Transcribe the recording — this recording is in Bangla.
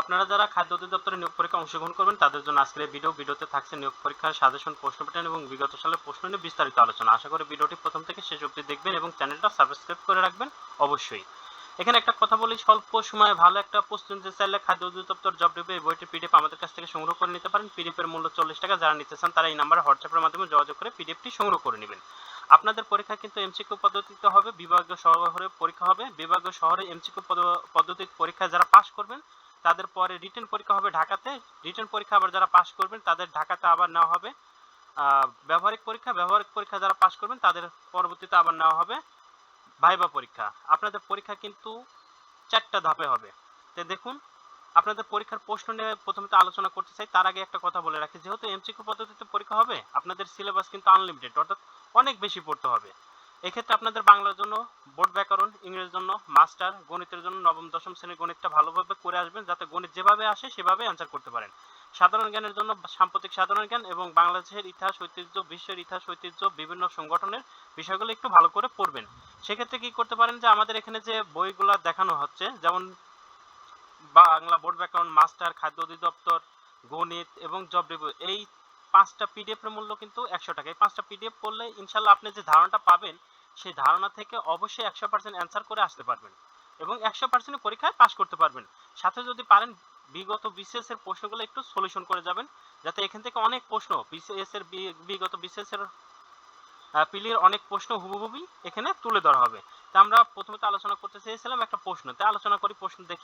আপনারা যারা খাদ্য অধিদপ্তরের নিয়োগ পরীক্ষা অংশগ্রহণ করবেন, তাদের জন্য আজকের ভিডিও ভিডিওতে থাকছে নিয়োগ পরীক্ষার সাজেশন প্রশ্ন প্যাটার্ন এবং বিগত সালের প্রশ্ন নিয়ে বিস্তারিত আলোচনা। আশা করি ভিডিওটি প্রথম থেকে শেষ অবধি দেখবেন এবং চ্যানেলটা সাবস্ক্রাইব করে রাখবেন অবশ্যই। এখানে একটা কথা বলি, স্বল্প সময়ে ভালো একটা প্রস্তুতি নিতে চাইলে খাদ্য অধিদপ্তর জব ডিপে বইটি পিডিএফ আমাদের কাছ থেকে সংগ্রহ করে নিতে পারেন। পিডিএফ এর মূল্য চল্লিশ টাকা, যারা নিতে চান তারা এই নাম্বারে হোয়াটসঅ্যাপের মাধ্যমে যোগাযোগ করে পিডিএফটি সংগ্রহ করে নেবেন। আপনাদের পরীক্ষা কিন্তু এমসিকিউ পদ্ধতিতে হবে, বিভাগীয় শহরে পরীক্ষা হবে। বিভাগীয় শহরে এমসিকিউ পদ্ধতির পরীক্ষায় যারা পাশ করবেন তাদের পরে রিটেন পরীক্ষা হবে ঢাকাতে। রিটেন পরীক্ষা আবার যারা পাশ করবেন, তাদের ঢাকাতে আবার নেওয়া হবে। ব্যবহারিক পরীক্ষা ব্যবহারিক পরীক্ষা যারা পাশ করবেন, তাদের পরবর্তীতে আবার নেওয়া হবে ভাইবা পরীক্ষা। আপনাদের পরীক্ষা কিন্তু চারটা ধাপে হবে। তো দেখুন, আপনাদের পরীক্ষার প্রশ্ন নিয়ে প্রথমে তো আলোচনা করতে চাই, তার আগে একটা কথা বলে রাখি। যেহেতু এমসিকিউ পদ্ধতিতে পরীক্ষা হবে, আপনাদের সিলেবাস কিন্তু আনলিমিটেড অর্থাৎ অনেক বেশি পড়তে হবে। এক্ষেত্রে আপনাদের বাংলার জন্য বোর্ড ব্যাকরণ, ইংরেজির জন্য মাস্টার, গণিতের জন্য নবম, দশম শ্রেণির গণিতটা ভালোভাবে করে আসবেন যাতে গণিত যেভাবে আসে সেভাবে অ্যান্সার করতে পারেন। সাধারণ জ্ঞানের জন্য সাম্প্রতিক সাধারণ জ্ঞান এবং বাংলাদেশের ইতিহাস, ঐতিহ্য, বিশ্বের ইতিহাস, ঐতিহ্য, বিভিন্ন সংগঠনের বিষয়গুলো একটু ভালো করে পড়বেন। সেক্ষেত্রে কি করতে পারেন যে আমাদের এখানে যে বইগুলো দেখানো হচ্ছে, যেমন বাংলা বোর্ড ব্যাকরণ, মাস্টার, খাদ্য অধিদপ্তর, গণিত এবং জব রিভিউ এই পাঁচটা পিডিএফ এর মূল্য কিন্তু একশো টাকা। এই পাঁচটা পিডিএফ পড়লে ইনশাল্লাহ আপনি যে ধারণাটা পাবেন সেই ধারণা থেকে অবশ্যই একশো পার্সেন্ট অ্যান্সার করে আসতে পারবেন এবং একশো পার্সেন্ট পরীক্ষায় পাশ করতে পারবেন। সাথে যদি পারেন, বিগত বিসিএস এর প্রশ্নগুলো একটু সলিউশন করে যাবেন, যাতে এখান থেকে অনেক প্রশ্ন বিসিএস এর বিগত বিসিএস এর পিলির অনেক প্রশ্ন হুবহুবি এখানে তুলে ধরা হবে। তা আমরা প্রথমে তো আলোচনা করতে চেয়েছিলাম একটা প্রশ্ন তাই আলোচনা করি প্রশ্ন দেখি